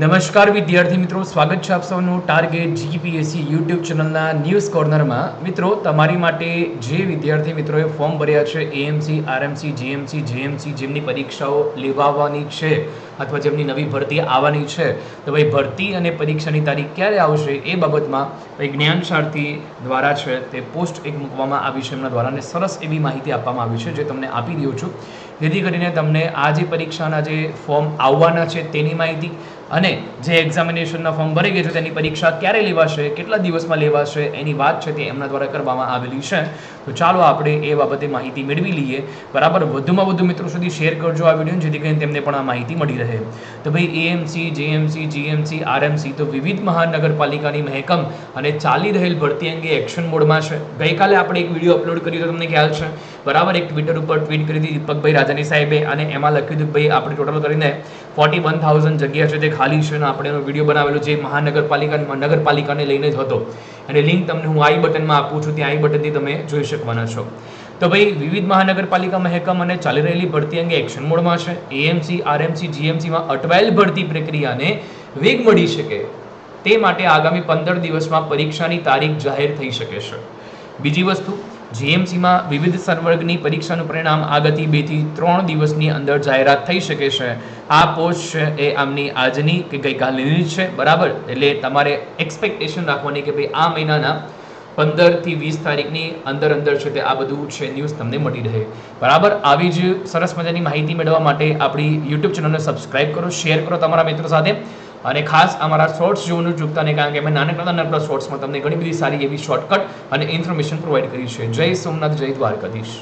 નમસ્કાર વિદ્યાર્થી મિત્રો, સ્વાગત છે આપ સૌનું ટાર્ગેટ જીપીએસસી યુટ્યુબ ચેનલના ન્યૂઝ કોર્નરમાં મિત્રો, તમારી માટે જે વિદ્યાર્થી મિત્રોએ ફોર્મ ભર્યા છે એએમસી આરએમસી જીએમસી જેએમસી જેમની પરીક્ષાઓ લેવાવાની છે અથવા જેમની નવી ભરતી આવવાની છે, તો ભાઈ ભરતી અને પરીક્ષાની તારીખ ક્યારે આવશે એ બાબતમાં ભાઈ જ્ઞાન સારથી દ્વારા છે તે પોસ્ટ એક મૂકવામાં આવી છે એમના દ્વારા અને સરસ એવી માહિતી આપવામાં આવી છે જે તમને આપી દઉં છું. જેથી કરીને તમને આ જે પરીક્ષાના જે ફોર્મ આવવાના છે તેની માહિતી અને જે એક્ઝામિનેશનના ફોર્મ ભરી ગયું છે, તેની પરીક્ષા ક્યારે લેવાશે, કેટલા દિવસમાં લેવાશે, એની વાત છે તે એમના દ્વારા કરવામાં આવેલી છે. તો ચાલો આપણે એ બાબતે માહિતી મેળવી લઈએ. બરાબર? વધુમાં વધુ મિત્રો સુધી શેર કરજો આ વીડિયો જેથી કરીને તેમને પણ આ માહિતી મળી રહે. તો ભાઈ એએમસી જેએમસી જીએમસી આરએમસી તો વિવિધ મહાનગરપાલિકાની મહેકમ અને ચાલી રહેલ ભરતી અંગે એક્શન મોડમાં છે. ગઈકાલે આપણે એક વીડિયો અપલોડ કર્યો તો તમને ખ્યાલ છે? બરાબર? એક ટ્વિટર ઉપર ટ્વીટ કરી હતી દીપકભાઈ રાજાની સાહેબે અને એમાં લખ્યું હતું ભાઈ, આપણે ટોટલ કરીને ફોર્ટી વન થાઉઝન્ડ જગ્યા છે તે ખાલી છે આપણે એનો વીડિયો બનાવેલો જે મહાનગરપાલિકા નગરપાલિકાને લઈને જ હતો. અને લિંક તમને હું આઈ બટનમાં આપું છું, ત્યાં આઈ બટનથી તમે જોઈ શકવાના છો. તો ભાઈ, વિવિધ મહાનગરપાલિકા મહેકમ અને ચાલી રહેલી ભરતી અંગે એક્શન મોડમાં છે. એએમસી, આરએમસી, જીએમસીમાં અટવાયેલ ભરતી પ્રક્રિયાને વેગ મળી શકે તે માટે આગામી પંદર દિવસમાં પરીક્ષાની તારીખ જાહેર થઈ શકે છે. બીજી વસ્તુ જીએમસીમાં વિવિધ સંવર્ગની પરીક્ષાનું પરિણામ આગળથી બેથી ત્રણ દિવસની અંદર જાહેરાત થઈ શકે છે. આ પોસ્ટ છે એ આમની આજની કે ગઈકાલની છે, બરાબર? એટલે તમારે એક્સપેક્ટેશન રાખવાની કે ભાઈ આ મહિનાના પંદરથી વીસ તારીખની અંદર અંદર છે તે આ બધું છે ન્યૂઝ તમને મળી રહે. બરાબર? આવી જ સરસ મજાની માહિતી મેળવવા માટે આપણી યુટ્યુબ ચેનલને સબસ્ક્રાઈબ કરો શેર કરો તમારા મિત્રો સાથે. અને ખાસ અમારા શોર્ટ્સ જોવાનું ચૂકતા નહીં, કારણ કે અમે નાનકડા નાનકડા શોર્ટ્સમાં તમને ઘણી બધી સારી એવી શોર્ટકટ અને ઇન્ફોર્મેશન પ્રોવાઈડ કરી છે. જય સોમનાથ, જય દ્વારકાધીશ.